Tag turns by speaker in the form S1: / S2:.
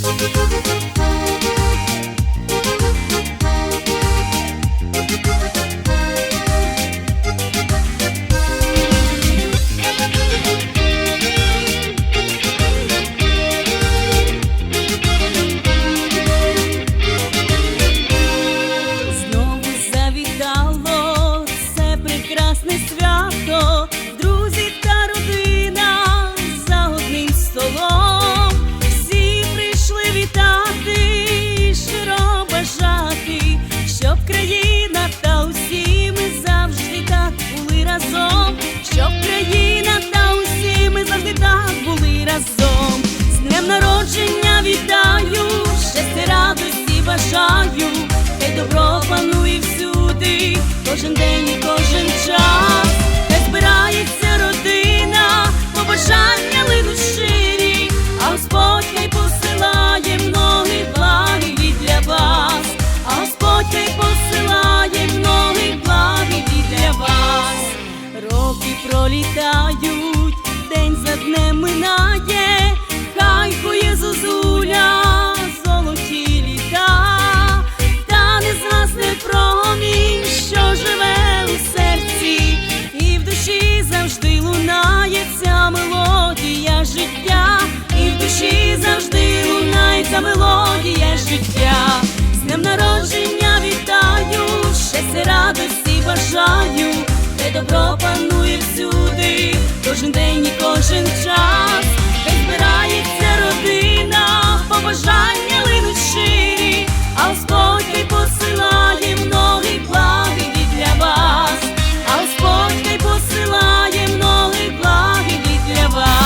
S1: Thank you. Радості хай добро панує всюди, кожен день і кожен час, хай збирається родина, побажання линуть щирі, а Господь хай посилає многі благи для вас, а Господь хай посилає многі благи для вас. Роки пролітають, день за днем минає, хай кує життя. З днем народження вітаю, щастя, радості бажаю, де добро панує всюди, кожен день і кожен час, хай збирається родина, побажання линуть щирі, а Господь посилає многі благи для вас, а Господь посилає многі благи для вас.